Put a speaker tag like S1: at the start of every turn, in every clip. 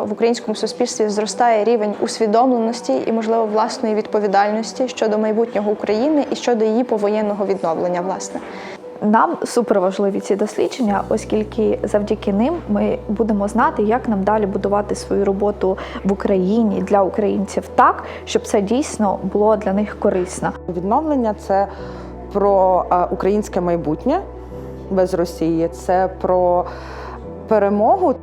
S1: В українському суспільстві зростає рівень усвідомленості і, можливо, власної відповідальності щодо майбутнього України і щодо її повоєнного відновлення. Власне,
S2: Нам супер важливі ці дослідження, оскільки завдяки ним ми будемо знати, як нам далі будувати свою роботу в Україні для українців так, щоб це дійсно було для них корисно.
S3: Відновлення це про е, українське майбутнє без Росії, це про перемогу.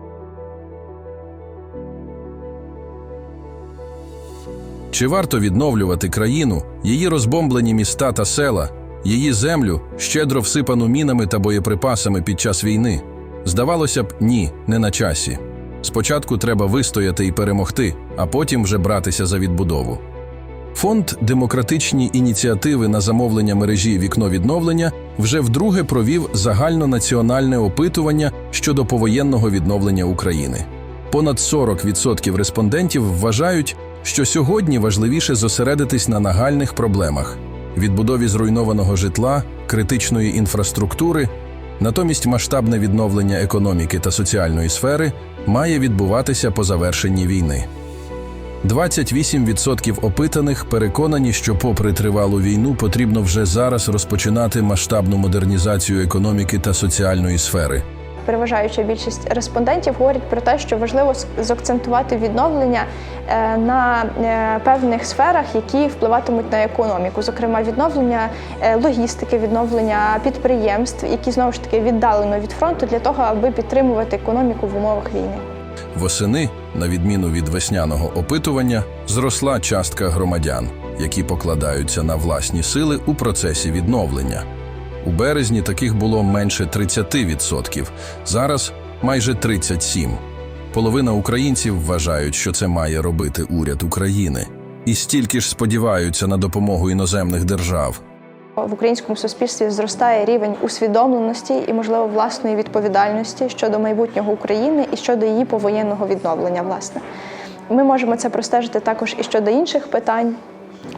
S4: Чи варто відновлювати країну, її розбомблені міста та села, її землю, щедро всипану мінами та боєприпасами під час війни? Здавалося б, ні, не на часі. Спочатку треба вистояти і перемогти, а потім вже братися за відбудову. Фонд демократичні ініціативи на замовлення мережі Вікно відновлення вже вдруге провів загальнонаціональне опитування щодо повоєнного відновлення України. Понад 40% респондентів вважають, що сьогодні важливіше зосередитись на нагальних проблемах відбудові зруйнованого житла, критичної інфраструктури. Натомість масштабне відновлення економіки та соціальної сфери має відбуватися по завершенні війни. 28% опитаних переконані, що, попри тривалу війну, потрібно вже зараз розпочинати масштабну модернізацію економіки та соціальної сфери.
S1: Переважаюча більшість респондентів говорять про те, що важливо закцентувати відновлення е, на е, певних сферах, які впливатимуть на економіку, зокрема відновлення е, логістики, відновлення підприємств, які знову ж таки віддалено від фронту для того, аби підтримувати економіку в умовах війни.
S4: Восени, на відміну від весняного опитування, зросла частка громадян, які покладаються на власні сили у процесі відновлення. У березні таких було менше 30%, зараз майже 37%. Половина українців вважають, що це має робити уряд України, і стільки ж сподіваються на допомогу іноземних держав.
S1: В українському суспільстві зростає рівень усвідомленості і, можливо, власної відповідальності щодо майбутнього України і щодо її повоєнного відновлення. Власне, ми можемо це простежити також і щодо інших питань.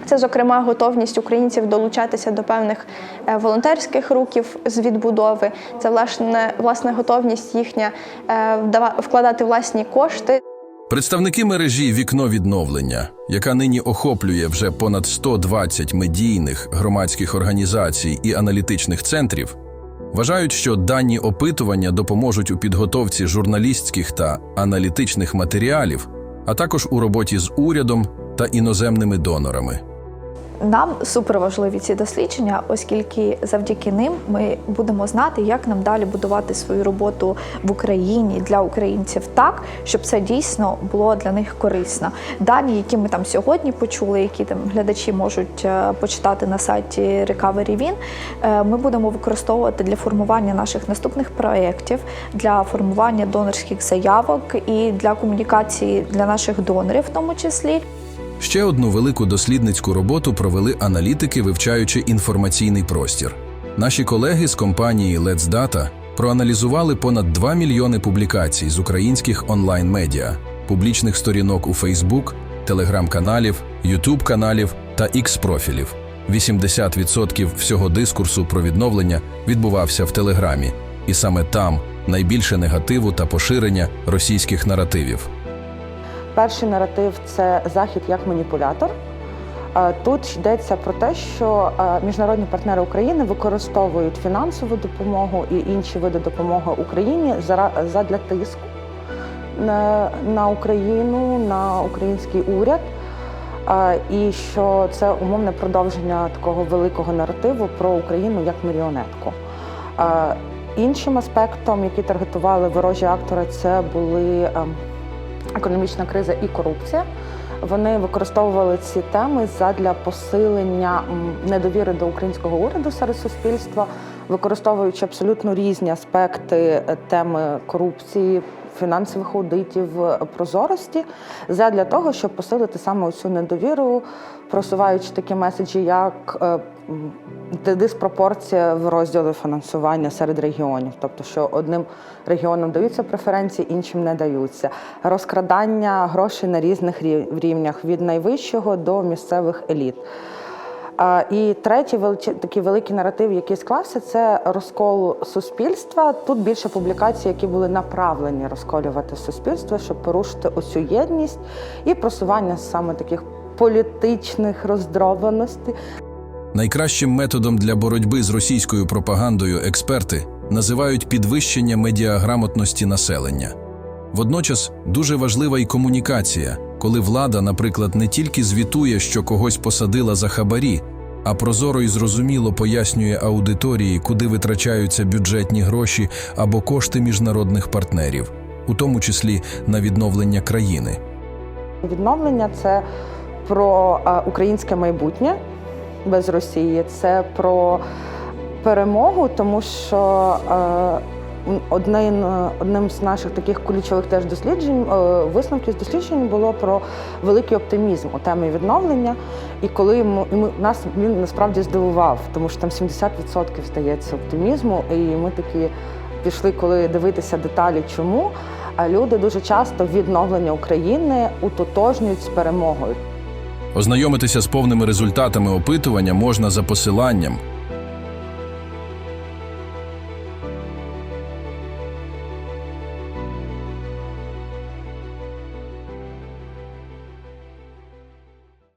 S1: Це, зокрема, готовність українців долучатися до певних е, волонтерських рухів з відбудови. Це власне, власне готовність їхня е, вкладати власні кошти.
S4: Представники мережі Вікно відновлення, яка нині охоплює вже понад 120 медійних громадських організацій і аналітичних центрів, вважають, що дані опитування допоможуть у підготовці журналістських та аналітичних матеріалів, а також у роботі з урядом та іноземними донорами.
S2: Нам супер важливі ці дослідження, оскільки завдяки ним ми будемо знати, як нам далі будувати свою роботу в Україні для українців так, щоб це дійсно було для них корисно. Дані, які ми там сьогодні почули, які там глядачі можуть е, почитати на сайті Recovery Win, е, ми будемо використовувати для формування наших наступних проєктів, для формування донорських заявок і для комунікації для наших донорів, в тому числі.
S4: Ще одну велику дослідницьку роботу провели аналітики, вивчаючи інформаційний простір. Наші колеги з компанії Let's Data проаналізували понад 2 мільйони публікацій з українських онлайн-медіа, публічних сторінок у Facebook, телеграм-каналів, YouTube-каналів та X-профілів. 80% всього дискурсу про відновлення відбувався в Телеграмі, і саме там найбільше негативу та поширення російських наративів.
S3: Перший наратив це захід як маніпулятор. Е, Тут йдеться про те, що е, міжнародні партнери України використовують фінансову допомогу і інші види допомоги Україні задля тиску на, на Україну, на український уряд. Е, І що це умовне продовження такого великого наративу про Україну як маріонетку. Е, Іншим аспектом, який таргетували ворожі актори, це були ем, економічна криза і корупція. Вони використовували ці теми задля посилення недовіри до українського уряду серед суспільства, використовуючи абсолютно різні аспекти е, теми корупції, фінансових аудитів, е, прозорості, задля того, щоб посилити саме цю недовіру, просуваючи такі меседжі, як е, диспропорція в розділі фінансування серед регіонів, тобто що одним регіонам даються преференції, іншим не даються, розкрадання грошей на різних рівнях від найвищого до місцевих еліт. І третій такий великий наратив, який склався, це розкол суспільства. Тут більше публікацій, які були направлені розколювати суспільство, щоб порушити оцю єдність і просування саме таких політичних роздробленостей.
S4: Найкращим методом для боротьби з російською пропагандою експерти називають підвищення медіаграмотності населення. Водночас дуже важлива і комунікація, коли влада, наприклад, не тільки звітує, що когось посадила за хабарі, а прозоро і зрозуміло пояснює аудиторії, куди витрачаються бюджетні гроші або кошти міжнародних партнерів, у тому числі на відновлення країни.
S3: Відновлення це про е, українське майбутнє без Росії, це про перемогу, тому що е, одним, одним з наших таких ключових теж досліджень, е, висновків з досліджень було про великий оптимізм у темі відновлення. І коли йому- і ми, нас він насправді здивував, тому що там 70% здається оптимізму, і ми такі пішли, коли дивитися деталі, чому. А люди дуже часто відновлення України утотожнюють з перемогою.
S4: Ознайомитися з повними результатами опитування можна за посиланням,